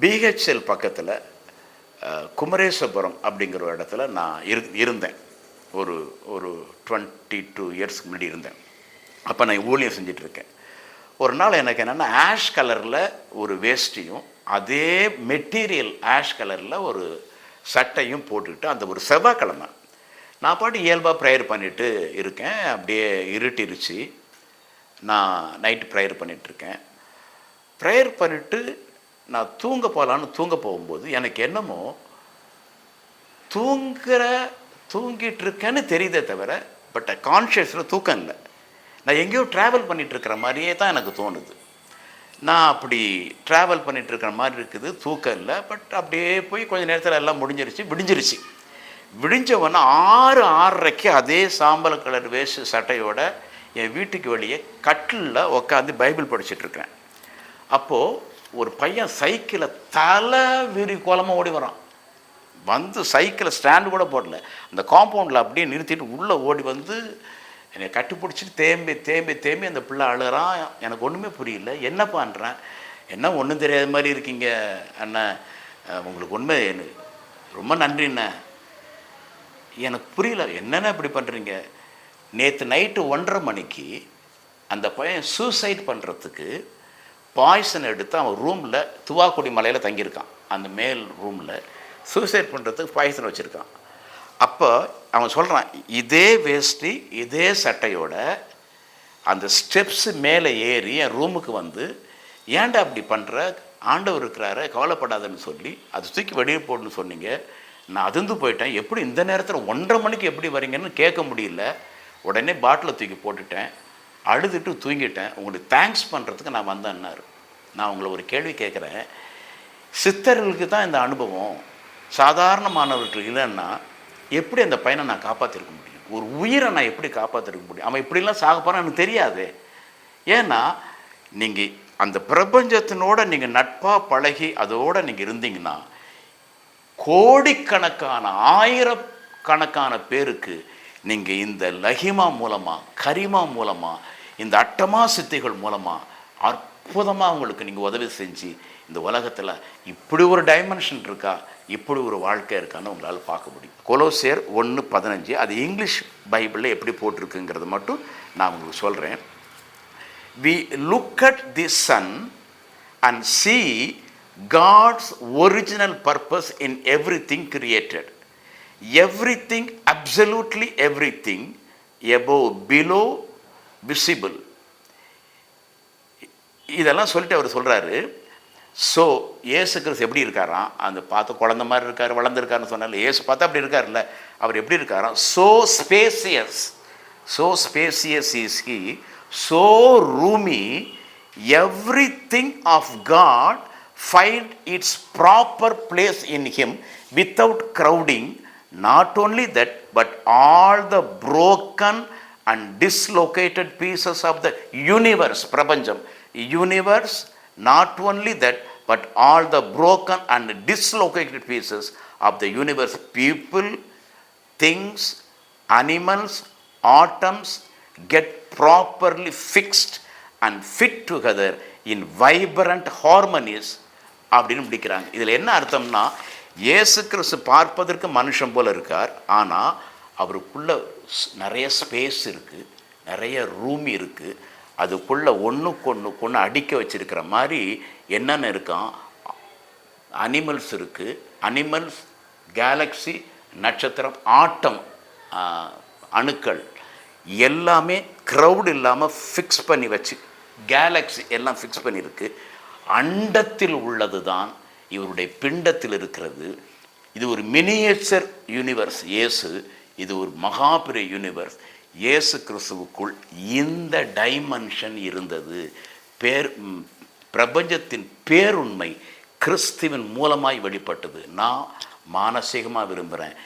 BHEL பக்கத்தில் குமரேசபுரம் அப்படிங்கிற ஒரு இடத்துல நான் இரு இருந்தேன். ஒரு ஒரு டுவெண்ட்டி டூ இயர்ஸ்க்கு முன்னாடி இருந்தேன். அப்போ நான் ஊழியம் செஞ்சிட்ருக்கேன். ஒரு நாள் எனக்கு என்னென்னா ஆஷ் கலரில் ஒரு வேஷ்டியும் அதே மெட்டீரியல் ஆஷ் கலரில் ஒரு சட்டையும் போட்டுக்கிட்டு அந்த ஒரு செவ்வாய்க்கிழமை நான் பாட்டு இயல்பாக ப்ரேயர் பண்ணிட்டு இருக்கேன். அப்படியே இருட்டிருச்சு. நான் நைட்டு ப்ரேயர் பண்ணிகிட்ருக்கேன் ப்ரேயர் பண்ணிவிட்டு நான் தூங்க போகலான்னு தூங்க போகும்போது எனக்கு என்னமோ தூங்குற தூங்கிட்டு இருக்கேன்னு தெரியுதே தவிர பட் கான்ஷியஸில் தூக்கம் இல்லை. நான் எங்கேயோ ட்ராவல் பண்ணிகிட்ருக்கிற மாதிரியே தான் எனக்கு தோணுது. நான் அப்படி ட்ராவல் பண்ணிகிட்ருக்கிற மாதிரி இருக்குது தூக்கம் இல்லை பட் அப்படியே போய் கொஞ்ச நேரத்தில் எல்லாம் முடிஞ்சிருச்சு விடிஞ்சிருச்சு. விடிஞ்சவொன்னே ஆறு ஆறரைக்கு அதே சாம்பல் கலர் வேஸ்ட் சட்டையோட என் வீட்டுக்கு வெளியே கட்டிலில் உட்காந்து பைபிள் படிச்சுட்டு அப்போது ஒரு பையன் சைக்கிளை தலை விரி கோலமாக ஓடி வரான். வந்து சைக்கிளை ஸ்டாண்டு கூட போடல. அந்த காம்பவுண்டில் அப்படியே நிறுத்திட்டு உள்ளே ஓடி வந்து என்னை கட்டி பிடிச்சிட்டு தேம்பி தேம்பி தேம்பி அந்த பிள்ளை அழுகிறான் எனக்கு ஒன்றுமே புரியல. என்ன பண்ணுறேன் என்ன ஒன்றும் தெரியாத மாதிரி இருக்கீங்க அண்ணன் உங்களுக்கு உண்மை எனக்கு ரொம்ப நன்றிண்ணே எனக்கு புரியல. என்னென்ன இப்படி பண்ணுறீங்க நேற்று நைட்டு ஒன்றரை மணிக்கு அந்த பையன் சூசைட் பண்ணுறதுக்கு பாய்சன் எடுத்து அவன் ரூமில் துவாக்குடி மலையில் தங்கியிருக்கான். அந்த மேல் ரூமில் சூசைட் பண்ணுறதுக்கு பாய்சன் வச்சுருக்கான். அப்போ அவன் சொல்கிறான் இதே வேஷ்டி இதே சட்டையோட அந்த ஸ்டெப்ஸு மேலே ஏறி என் ரூமுக்கு வந்து ஏன்டா அப்படி பண்ணுற ஆண்டவர் இருக்கிறாரு கவலைப்படாதன்னு சொல்லி அது தூக்கி வெளியே போடணும்னு சொன்னீங்க. நான் அதிர்ந்து போயிட்டேன். எப்படி இந்த நேரத்தில் ஒன்றரை மணிக்கு எப்படி வரீங்கன்னு கேட்க முடியல. உடனே பாட்டிலை தூக்கி போட்டுட்டேன். அழுதுட்டு தூங்கிட்டேன். உங்களுக்கு தேங்க்ஸ் பண்ணுறதுக்கு நான் வந்தேன்னாரு நான் உங்களை ஒரு கேள்வி கேட்குறேன். சித்தர்களுக்கு தான் இந்த அனுபவம். சாதாரணமானவர்கள் இல்லைன்னா எப்படி அந்த பையனை நான் காப்பாற்றிருக்க முடியும்? ஒரு உயிரை நான் எப்படி காப்பாற்றிருக்க முடியும்? அவன் இப்படிலாம் சாக போகிறான் எனக்கு தெரியாது. ஏன்னா நீங்கள் அந்த பிரபஞ்சத்தினோட நீங்கள் நட்பாக பழகி அதோடு நீங்கள் இருந்தீங்கன்னா கோடிக்கணக்கான ஆயிரக்கணக்கான பேருக்கு நீங்கள் இந்த லஹிமா மூலமாக கரிமா மூலமாக இந்த அட்டமா சித்திகள் மூலமாக அற்புதமாக உங்களுக்கு நீங்கள் உதவி செஞ்சு இந்த உலகத்தில் இப்படி ஒரு டைமென்ஷன் இருக்கா இப்படி ஒரு வாழ்க்கை இருக்கான்னு உங்களால் பார்க்க முடியும். கொலோசியர் ஒன்று பதினஞ்சு அது இங்கிலீஷ் பைபிளில் எப்படி போட்டிருக்குங்கிறது மட்டும் நான் உங்களுக்கு சொல்கிறேன் we look at the sun and see God's original purpose in everything created everything absolutely everything above below visible இதெல்லாம் சொல்லிட்டு அவர் சொல்கிறாரு ஸோ ஏசு கிறிஸ்து எப்படி இருக்காராம்? அந்த பார்த்து குழந்த மாதிரி இருக்கார் வளர்ந்துருக்காருன்னு சொன்னால ஏசு பார்த்தா அப்படி இருக்கார்ல அவர் எப்படி இருக்காராம்? So spacious so spacious is he so roomy everything of God find its proper place in him without crowding not only that but all the broken and dislocated pieces of the universe பிரபஞ்சம் universe not only that but all the broken and dislocated pieces of the universe people things animals atoms get properly fixed and fit together in vibrant harmonies அப்படின்னு முடிக்கிறாங்க இதில் என்ன அர்த்தம்னா இயேசு கிறிஸ்து பார்ப்பதற்கு மனுஷன் போல் இருக்கார் ஆனால் அவருக்குள்ள நிறைய ஸ்பேஸ் இருக்குது நிறைய ரூம் இருக்குது அதுக்குள்ளே ஒன்றுக்கு ஒன்றுக்கு அடிக்க வச்சுருக்கிற மாதிரி என்னென்ன இருக்கான் அனிமல்ஸ் இருக்குது அனிமல்ஸ் கேலக்ஸி நட்சத்திரம் ஆட்டம் அணுக்கள். எல்லாமே க்ரௌட் இல்லாமல் ஃபிக்ஸ் பண்ணி வச்சு கேலக்ஸி எல்லாம் ஃபிக்ஸ் பண்ணியிருக்கு. அண்டத்தில் உள்ளது தான் இவருடைய பிண்டத்தில் இருக்கிறது. இது ஒரு மினியேச்சர் யூனிவர்ஸ் இயேசு இது ஒரு மகாபிரிய யூனிவர்ஸ் இயேசு கிறிஸ்துவுக்குள் இந்த டைமென்ஷன் இருந்தது. பேர் பிரபஞ்சத்தின் பேருண்மை கிறிஸ்துவின் மூலமாய் வெளிப்பட்டது. நான் மானசீகமாக விரும்புகிறேன்